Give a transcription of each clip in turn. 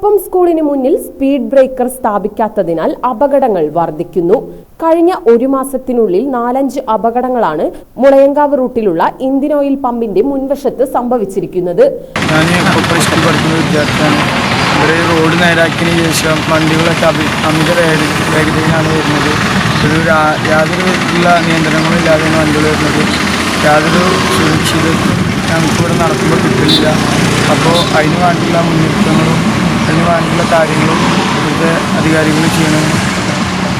കൊപ്പം സ്കൂളിന് മുന്നിൽ speed breaker സ്ഥാപിക്കാത്തതിനാൽ അപകടങ്ങൾ വർദ്ധിക്കുന്നു. കഴിഞ്ഞ ഒരു മാസത്തിനുള്ളിൽ നാലഞ്ച് അപകടങ്ങളാണ് മുളയങ്കാവ് റൂട്ടിലുള്ള ഇന്ത്യൻ ഓയിൽ പമ്പിന്റെ മുൻവശത്ത് സംഭവിച്ചിരിക്കുന്നത്. റോഡ് നേരാക്കിയതിനു ശേഷം വണ്ടികളൊക്കെ അമിത വേഗ വേഗതയിലാണ് വരുന്നത്. ഒരു യാതൊരു വിധത്തിലുള്ള നിയന്ത്രണങ്ങളും ഇല്ലാതെയാണ് വണ്ടികൾ വരുന്നത്. യാതൊരു സുരക്ഷിതത്വം നമുക്കിവിടെ നടക്കുമ്പോൾ കിട്ടുന്നില്ല. അപ്പോൾ അതിന് വേണ്ടിയുള്ള മുന്നൊരുക്കങ്ങളും അതിന് വേണ്ടിയുള്ള കാര്യങ്ങളും ഇവിടുത്തെ അധികാരികൾ ചെയ്യണമെന്ന്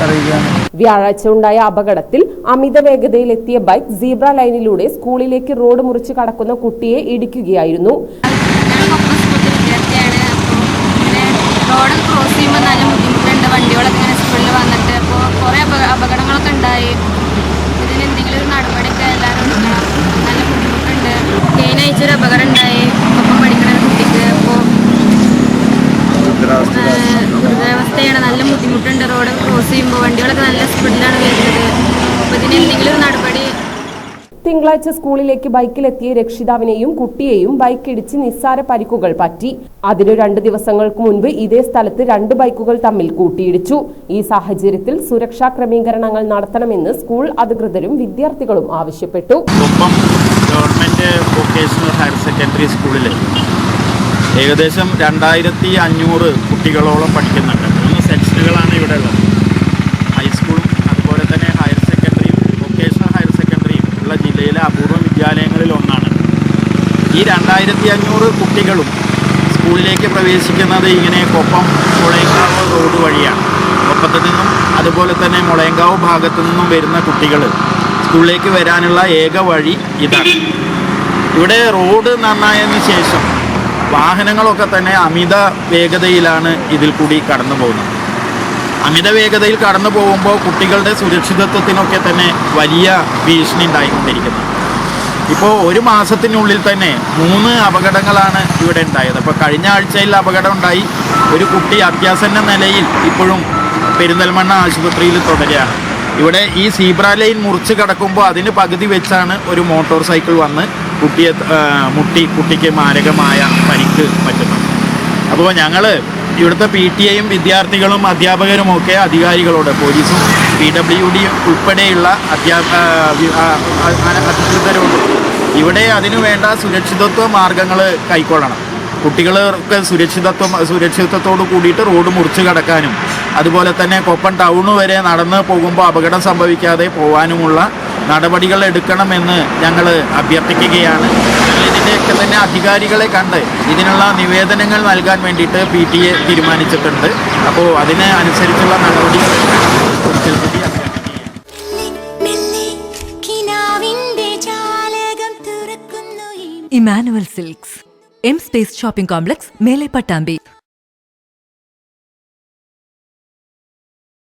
അറിയിക്കുകയാണ് വ്യാഴാഴ്ച ഉണ്ടായ അപകടത്തിൽ അമിത വേഗതയിലെത്തിയ ബൈക്ക് സീബ്ര ലൈനിലൂടെ സ്കൂളിലേക്ക് റോഡ് മുറിച്ച് കടക്കുന്ന കുട്ടിയെ ഇടിക്കുകയായിരുന്നു. റോഡ് ക്രോസ് ചെയ്യുമ്പോൾ നല്ല ബുദ്ധിമുട്ടുണ്ട്. വണ്ടികളൊക്കെ ഇങ്ങനെ സ്കൂളിൽ വന്നിട്ട് അപ്പോൾ കുറേ അപക അപകടങ്ങളൊക്കെ ഉണ്ടായി. ഇതിന് എന്തെങ്കിലും ഒരു നടപടിയൊക്കെ എല്ലാവരും എടുക്കണം. നല്ല ബുദ്ധിമുട്ടുണ്ട്. മെയിനായിട്ടൊരു ഒരു അപകടം ഉണ്ടായി ഒപ്പം പഠിക്കുന്ന ഒരു കുട്ടിക്ക് അപ്പോൾ ഗുരുതരാവസ്ഥയാണ് നല്ല ബുദ്ധിമുട്ടുണ്ട് ചെയ്യുമ്പോൾ വണ്ടികളൊക്കെ നല്ല സ്പീഡിലാണ് വരുന്നത്. അപ്പോൾ ഇതിന് എന്തെങ്കിലും ഒരു നടപടി? തിങ്കളാഴ്ച സ്കൂളിലേക്ക് ബൈക്കിലെത്തിയ രക്ഷിതാവിനെയും കുട്ടിയെയും ബൈക്ക് ഇടിച്ച് നിസ്സാര പരിക്കുകൾ പറ്റി. അതിനു രണ്ട് ദിവസങ്ങൾക്ക് മുൻപ് ഇതേ സ്ഥലത്ത് രണ്ട് ബൈക്കുകൾ തമ്മിൽ കൂട്ടിയിടിച്ചു. ഈ സാഹചര്യത്തിൽ സുരക്ഷാ ക്രമീകരണങ്ങൾ നടത്തണമെന്ന് സ്കൂൾ അധികൃതരും വിദ്യാർത്ഥികളും ആവശ്യപ്പെട്ടു. ഒപ്പം ഗവൺമെന്റ് വൊക്കേഷണൽ ഹയർ സെക്കൻഡറി സ്കൂളിൽ ഏകദേശം രണ്ടായിരത്തി അഞ്ഞൂറ് കുട്ടികളോളം പഠിക്കുന്നുണ്ട്. മൂന്ന് സെക്ഷനുകളാണ് ഇവിടെ ഉള്ളത്. ഈ രണ്ടായിരത്തി അഞ്ഞൂറ് കുട്ടികളും സ്കൂളിലേക്ക് പ്രവേശിക്കുന്നത് ഇങ്ങനെ കൊപ്പം മുളയങ്കാവ് റോഡ് വഴിയാണ്. കൊപ്പത്ത് നിന്നും അതുപോലെ തന്നെ മുളയങ്കാവ് ഭാഗത്തു നിന്നും വരുന്ന കുട്ടികൾ സ്കൂളിലേക്ക് വരാനുള്ള ഏക വഴി ഇതാണ്. ഇവിടെ റോഡ് നന്നായതിനു ശേഷം വാഹനങ്ങളൊക്കെ തന്നെ അമിത വേഗതയിലാണ് ഇതിൽ കൂടി കടന്നു പോകുന്നത്. അമിത വേഗതയിൽ കടന്നു പോകുമ്പോൾ കുട്ടികളുടെ സുരക്ഷിതത്വത്തിനൊക്കെ തന്നെ വലിയ ഭീഷണി ഉണ്ടായിക്കൊണ്ടിരിക്കുന്നത് ഇപ്പോൾ ഒരു മാസത്തിനുള്ളിൽ തന്നെ മൂന്ന് അപകടങ്ങളാണ് ഇവിടെ ഉണ്ടായത്. അപ്പോൾ കഴിഞ്ഞ ആഴ്ചയിൽ അപകടം ഉണ്ടായി. ഒരു കുട്ടി അത്യാസന്ന നിലയിൽ ഇപ്പോഴും പെരിന്തൽമണ്ണ ആശുപത്രിയിൽ തുടരുകയാണ്. ഇവിടെ ഈ സീബ്ര ലൈൻ മുറിച്ച് കടക്കുമ്പോൾ അതിന് പകുതി വെച്ചാണ് ഒരു മോട്ടോർ സൈക്കിൾ വന്ന് കുട്ടിയെ മുട്ടി കുട്ടിക്ക് മാരകമായ പരിക്ക് പറ്റുന്നത്. അപ്പോൾ ഞങ്ങൾ ഇവിടുത്തെ പി ടി എയും വിദ്യാർത്ഥികളും അധ്യാപകരുമൊക്കെ അധികാരികളോട് പോലീസും പി ഡബ്ല്യു ഡി ഉൾപ്പെടെയുള്ള അധ്യാപ അധികൃതരോട് ഇവിടെ അതിനു വേണ്ട സുരക്ഷിതത്വ മാർഗങ്ങൾ കൈക്കൊള്ളണം. കുട്ടികൾക്ക് സുരക്ഷിതത്വം സുരക്ഷിതത്വത്തോട് കൂടിയിട്ട് റോഡ് മുറിച്ച് കടക്കാനും അതുപോലെ തന്നെ കൊപ്പം ടൗണ് വരെ നടന്ന് പോകുമ്പോൾ അപകടം സംഭവിക്കാതെ പോകാനുമുള്ള നടപടികൾ എടുക്കണമെന്ന് ഞങ്ങൾ അഭ്യർത്ഥിക്കുകയാണ്. ഇതിന്റെയൊക്കെ തന്നെ അധികാരികളെ കണ്ട് ഇതിനുള്ള നിവേദനങ്ങൾ നൽകാൻ വേണ്ടിയിട്ട് പി ടി എ തീരുമാനിച്ചിട്ടുണ്ട്. അപ്പോൾ അതിന് അനുസരിച്ചുള്ള ഈ Emmanuel Silks M space shopping complex മേലെ പട്ടാമ്പി